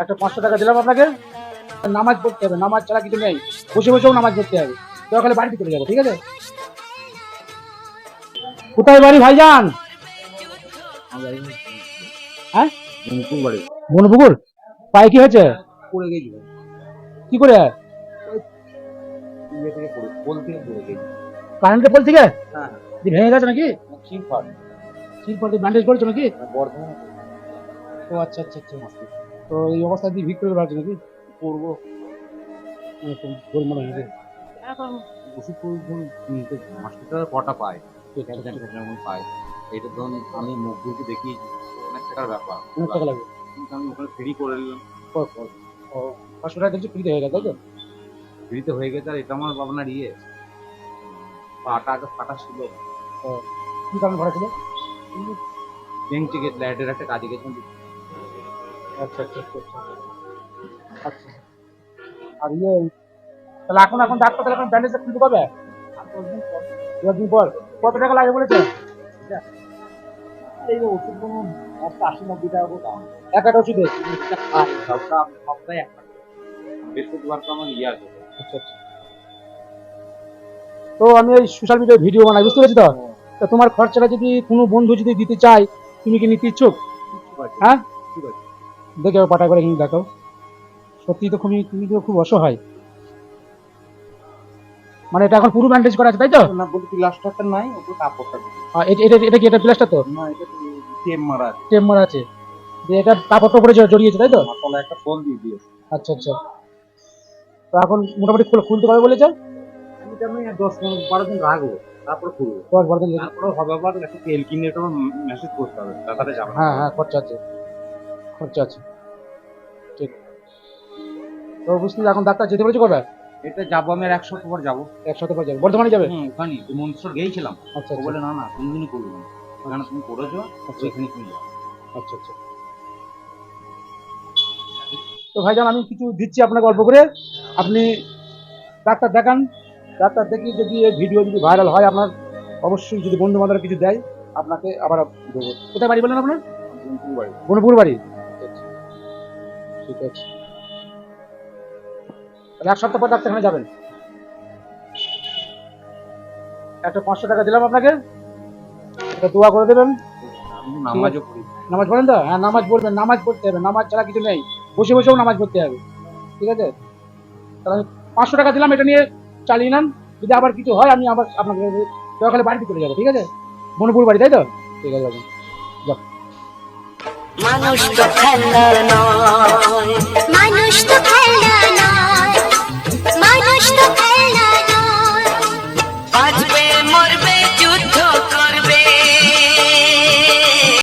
একটা পাঁচশো টাকা দিলাম আপনাকে। নামাজ পড়তে হবে নামাজ ছাড়া কিছু নেই। বসে বসেও নামাজ পড়তে হবে। হলে বাড়িতে চলে যাব ঠিক আছে? কোথায় বাড়ি ভাইজান? হ্যাঁ? বনপুকুর পায়ে কি হয়েছে? পড়ে গেছিল। কি করে? ইয়ে কারেন্টের পোল থেকে? হ্যাঁ। ভেঙে গেছে নাকি? শিরফাট শিরপর ব্যান্ডেজ করেছ নাকি? বর্ধমান ও আচ্ছা আচ্ছা আচ্ছা। তো এই অবস্থা দিয়ে ভিক করে ভাবছ নাকি? করব। একটু গোলমাল এখন ওষুধ টষুধ কটা পায়। আছে, পায়। এটা ধরুন আমি মুখগুলোকে দেখি অনেক টাকার ব্যাপার। অনেক টাকা লাগবে কিন্তু আমি ওখানে ফ্রি করে নিলাম ও পাঁচশো টাকা দেখছি ফ্রিতে হয়ে গেছে তাই তো? ফ্রিতে হয়ে গেছে আর এটা আমার আপনার ইয়ে। পাটা আগে ফাটা ছিল। কি কারণে ভাড়া ছিল? ব্যাংকে গেছে লাইটের একটা কাজে গেছিলাম। আচ্ছা আচ্ছা আচ্ছা আচ্ছা। আচ্ছা। আর ইয়ে তাহলে এখন এখন ডাক্তার তাহলে এখন ব্যান্ডেজটা খুলতে কবে? দুদিন পর কত টাকা লাগে বলেছে? এই ওষুধ কোনো একটা আশি নব্বই টাকা করে দাম। এক একটা ওষুধে? সপ্তাহে একটা বৃহস্পতিবার তো আমার ইয়ে আছে আচ্ছা আচ্ছা। তো আমি এই সোশ্যাল মিডিয়ায় ভিডিও বানাই বুঝতে পেরেছি তো? তো তোমার খরচাটা যদি কোনো বন্ধু যদি দিতে চায় তুমি কি নিতে ইচ্ছুক? হ্যাঁ? ঠিক আছে। দেখে পাটা করে কিন্তু দেখো সত্যি তো খুবই তুমি তো খুব অসহায়। মানে এটা এখন পুরো ব্যান্ডেজ করা আছে তাই তো? না বলতে প্লাস্টারটা নাই ওপর কাপড়টা। এটা এটা- এটা কি এটা প্লাসটা তো? না এটা টেম মারা আছে। টেম মারা আছে। যে এটা কাপড়টা উপরে জড়িয়েছে তাই তো? তলায় একটা ফোন দিয়ে দিয়েছে। আচ্ছা আচ্ছা। তো এখন মোটামুটি খুলে খুলতে পারবে বলেছে? আমি তো আমি দশ পনেরো বারো দিন রাখব তারপর খুলবো। তারপরে হবে আবার একটা তেল কিনে এটা মেসেজ করতে হবে টাকাটা যাবে। হ্যাঁ হ্যাঁ খরচা আছে। খরচা আছে। ঠিক। তো বুঝলি এখন ডাক্তার যেতে বলেছে কবে? এটা যাব আমি আর এক সপ্তাহ পর যাব। একসাথে পর যাবে। বর্ধমানে যাবে? হুম ওখানে। মন্দির গিয়েছিলাম। আচ্ছা আচ্ছা। বলে না না কোনদিনই করব না। ওখানে তুমি করেছ আচ্ছা। এখানে তুমি যাও। আচ্ছা আচ্ছা। তো ভাইজান আমি কিছু দিচ্ছি আপনাকে অল্প করে। আপনি ডাক্তার দেখান। ডাক্তার দেখি যদি এই ভিডিও যদি ভাইরাল হয় আপনার অবশ্যই যদি বন্ধু বান্ধব কিছু দেয় আপনাকে আবার দেবো। কোথায় বাড়ি বললেন আপনার? বনপুর বাড়ি। ঠিক আছে। তাহলে এক সপ্তাহ পর ডাক্তারখানে যাবেন। একটা পাঁচশো টাকা দিলাম আপনাকে। এটা দোয়া করে দেবেন। নামাজও পড়ি। নামাজ পড়েন তো? হ্যাঁ নামাজ পড়বেন নামাজ পড়তে হবে। নামাজ ছাড়া কিছু নেই। বসে বসেও নামাজ পড়তে হবে। ঠিক আছে? তাহলে আমি পাঁচশো টাকা দিলাম এটা নিয়ে চালিয়ে নেন। যদি আবার কিছু হয় আমি আবার আপনাকে দরকার বাড়িতে চলে যাব ঠিক আছে? বনপুর বাড়ি তাই তো? ঠিক আছে বাবু। মানুষ তো